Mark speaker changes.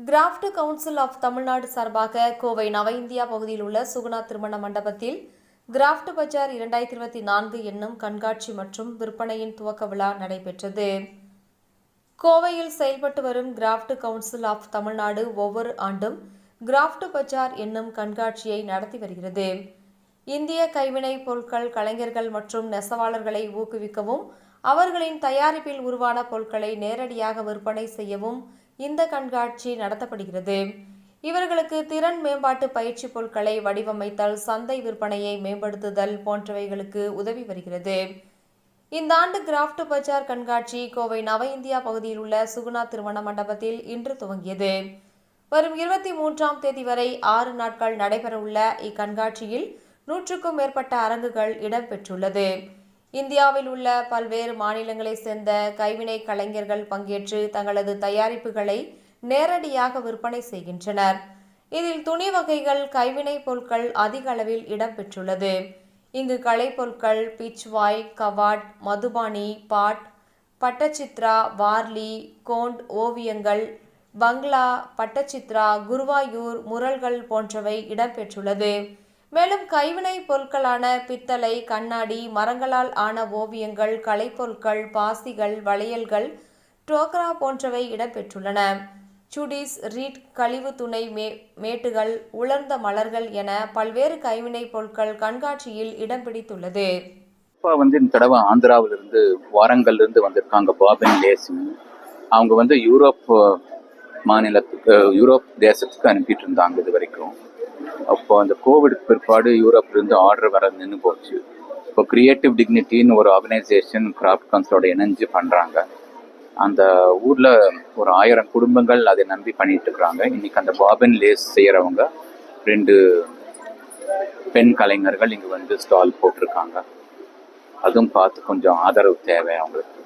Speaker 1: Craft council of Tamil Nadu சார்பாக கோவை நவ India பகுதியில் உள்ள சுகுணா திருமண மண்டபத்தில் கிராஃப்ட் பஜார் இரண்டாயிரத்தி இருபத்தி நான்கு என்னும் கண்காட்சி மற்றும் விற்பனையின் துவக்க விழா நடைபெற்றது. கோவையில் செயல்பட்டு வரும் கிராஃப்ட் கவுன்சில் ஆஃப் தமிழ்நாடு ஒவ்வொரு ஆண்டும் கிராஃப்ட் பஜார் என்னும் கண்காட்சியை நடத்தி வருகிறது. இந்திய கைவினைப் பொருட்கள் கலைஞர்கள் மற்றும் நெசவாளர்களை ஊக்குவிக்கவும் அவர்களின் தயாரிப்பில் உருவான பொருட்களை நேரடியாக விற்பனை செய்யவும் இந்த கண்காட்சி நடத்தப்படுகிறது. இவர்களுக்கு திறன் மேம்பாட்டு பயிற்சி பொருட்களை வடிவமைத்தல் சந்தை விற்பனையை மேம்படுத்துதல் போன்றவைகளுக்கு உதவி வருகிறது. இந்த ஆண்டு கிராஃப்ட் பஜார் கண்காட்சி கோவை நவ இந்தியா பகுதியில் உள்ள சுகுணா திருமண மண்டபத்தில் இன்று துவங்கியது. வரும் இருபத்தி மூன்றாம் தேதி வரை ஆறு நாட்கள் நடைபெறவுள்ள இக்கண்காட்சியில் நூற்றுக்கும் மேற்பட்ட அரங்குகள் இடம்பெற்றுள்ளது. இந்தியாவில் உள்ள பல்வேறு மாநிலங்களைச் சேர்ந்த கைவினை கலைஞர்கள் பங்கேற்று தங்களது தயாரிப்புகளை நேரடியாக விற்பனை செய்கின்றனர். இதில் துணி வகைகள் கைவினைப் பொருட்கள் அதிக அளவில் இடம்பெற்றுள்ளது. இங்கு கலைப்பொருட்கள் பிச்வாய் கவாட் மதுபானி பாட் பட்டச்சித்ரா வார்லி கோண்ட் ஓவியங்கள் பங்களா பட்டச்சித்ரா குருவாயூர் முரல்கள் போன்றவை இடம்பெற்றுள்ளது. மேலும் கைவினை பொருட்களான பித்தளை கண்ணாடி மரங்களால் ஆன ஓவியங்கள் கலைப்பொருட்கள் பாசிகள் வளையல்கள் டோக்ரா போன்றவை இடம்பெற்றுள்ளன. சுடிஸ் ரீட் கழிவு துணை மே மேட்டுகள் உலர்ந்த மலர்கள் என பல்வேறு கைவினைப் பொருட்கள் கண்காட்சியில் இடம் பிடித்துள்ளது.
Speaker 2: அப்பா வந்து இந்த தடவை ஆந்திராவிலிருந்து வாரங்கள்லேருந்து வாரங்கல்ல இருந்து வந்திருக்காங்க. பாபின் லேசிங் அவங்க வந்து யூரோப் மாநிலத்துக்கு யூரோப் தேசத்துக்கு அனுப்பிட்டு இருந்தாங்க இது வரைக்கும். அப்போ அந்த கோவிட் பிற்பாடு யூரோப்லேருந்து ஆர்டர் வர நின்று போச்சு. இப்போ கிரியேட்டிவ் டிக்னிட்டின்னு ஒரு ஆர்கனைசேஷன் கிராஃப்ட் கவுன்சிலோட இணைஞ்சு பண்ணுறாங்க அந்த ஊரில் ஒரு ஆயிரம் குடும்பங்கள் அதை நம்பி பண்ணிட்டு இருக்கிறாங்க இன்றைக்கி அந்த பாபின் லேஸ் செய்கிறவங்க ரெண்டு பெண் கலைஞர்கள் இங்கே வந்து ஸ்டால் போட்டிருக்காங்க. அதுவும் பார்த்து கொஞ்சம் ஆதரவு தேவை அவங்களுக்கு.